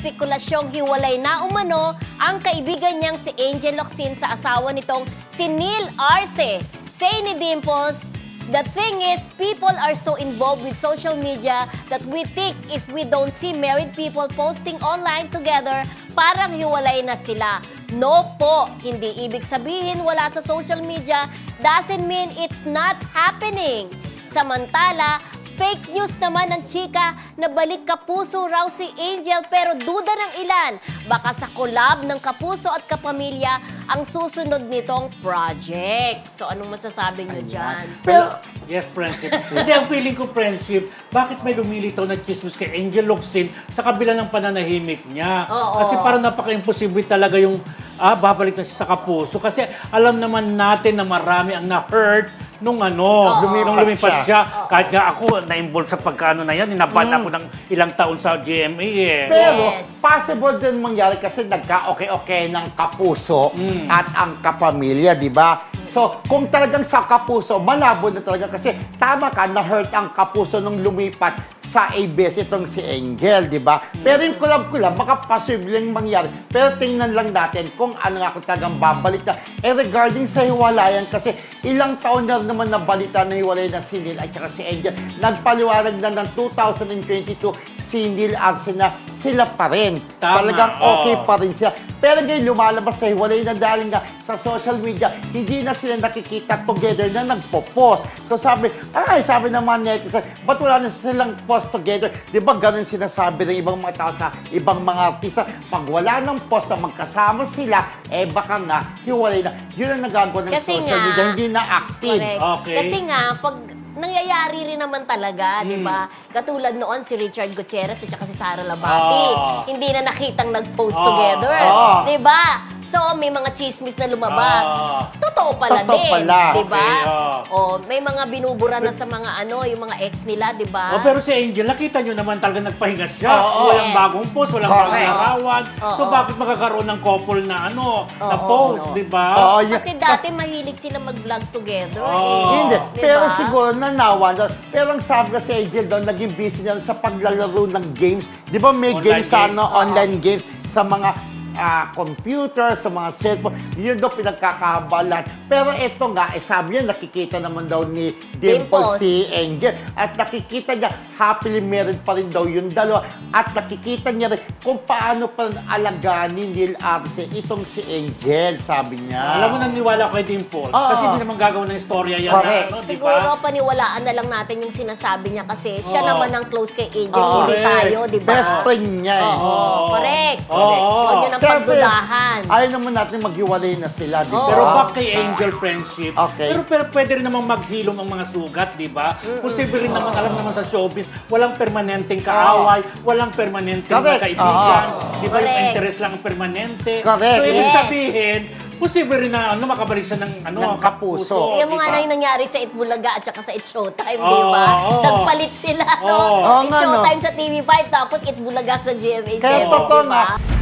spekulasyong hiwalay na umano ang kaibigan niyang si Angel Locsin sa asawa nitong si Neil Arce. Say ni Dimples, The thing is, people are so involved with social media that we think if we don't see married people posting online together, parang hiwalay na sila. No po, hindi ibig sabihin wala sa social media doesn't mean it's not happening. Samantala, fake news naman ng chika na balik kapuso raw si Angel pero duda ng ilan. Baka sa collab ng kapuso at kapamilya ang susunod nitong project. So anong masasabi nyo dyan? Pero, Yes, friendship. Hindi, ang feeling ko, friendship, bakit may lumilitaw na chismis kay Angel Locsin sa kabila ng pananahimik niya? Oo. Kasi parang napaka-imposible talaga yung ah, babalik na siya sa kapuso. Kasi alam naman natin na marami ang na-hurt nung ano, Lumipat nung lumipat siya. siya. Kahit nga ako, na-involve sa pagkano na yan, inaban ako ng ilang taon sa GMA eh. pero Yes. possible din mangyari kasi nagka-okay-okay ng kapuso Mm. at ang kapamilya, di ba? So, kung talagang sa kapuso, malabo na talaga kasi tama ka, na-hurt ang kapuso nung lumipat sa ABS itong si Angel, di ba? Pero yung kulab-kulab, baka posibleng mangyari. Pero tingnan lang natin kung ano nga kung talagang babalik na. Eh, regarding sa hiwalayan, kasi ilang taon na naman nabalita na hiwalay na si Neil at saka si Angel. Nagpaliwanag na ng 2022 si Neil Arce na sila pa rin. Tama, Talagang okay oo. pa rin sila. Pero ngayon lumalabas sa hiwalay na dahil nga sa social media, hindi na sila nakikita together na nagpo-post. So sabi, ay, sabi ng mga netizen, ba't wala na silang post together? Di ba ganun sinasabi ng ibang mga tao sa ibang mga artista? Pag wala ng post na magkasama sila, eh baka nga, hiwalay na. Yun ang nagagawa ng Kasi social nga- media, hindi na active. Correct. Okay. Kasi nga, pag nangyayari rin naman talaga, di ba? Katulad noon si Richard Gutierrez at saka si Sara Labati. Ah. Hindi na nakitang nag-post Ah. together. Ah. Di ba? So, may mga chismis na lumabas. Ah. Totoo pala Totoo din. pala. Di ba? Okay, ah. Oh, may mga binubura na sa mga ano, yung mga ex nila, di ba? Oh, pero si Angel, nakita nyo naman talaga nagpahinga siya. Oo. walang Yes. bagong post, walang Correct. bagong larawan. So Oo. bakit magkakaroon ng couple na ano, na Oo. post, di ba? Oo, yun. Kasi dati mahilig sila mag-vlog together. Oh. eh. Hindi. Di Pero ba? siguro nanawa na. Pero ang sabi kasi Angel doon, naging busy niya sa paglalaro ng games. Di ba may Online games sa games. ano, online games sa mga ah, computer, sa mga cellphone. Yun daw pinagkakabalan. Pero ito nga, eh, sabi niya, nakikita naman daw ni Dimple Dimples. si Angel. At nakikita niya, happily married pa rin daw yung dalawa. At nakikita niya rin kung paano pa rin alagaan ni Neil Arce itong si Angel, sabi niya. Alam mo, naniwala ko kay Dimples. Oo. Kasi hindi naman gagawa ng istorya yan Correct. na, ano, di Siguro ba? paniwalaan na lang natin yung sinasabi niya kasi siya Oo. naman ang close kay Angel, Oo. hindi Correct. tayo, di ba? Best friend niya eh. Oo, Oo. correct. Oo. Huwag yun ang Siyempre, pagdudahan. Ayaw naman natin maghiwalay na sila, di ba? Pero back kay Angel friendship. Okay. Pero, pero pwede rin namang maghilom ang mga sugat, di ba? Posible rin naman, alam naman sa showbiz, walang permanenteng kaaway, walang permanenteng Correct. kaibigan. Di ba? Yung Correct. interest lang ang permanente. Correct. So, ibig Yes. sabihin, posible rin na ano, makabalik siya ng, ano, Ng kapuso. Tingnan mo nga ba? na yung nangyari sa Itbulaga at saka sa It Showtime, Oo, di ba? oo. Nagpalit sila, no? Oo. Oo It nga, no? Showtime sa TV5, tapos Itbulaga sa GMA7, Kaya totoo di nga, ba?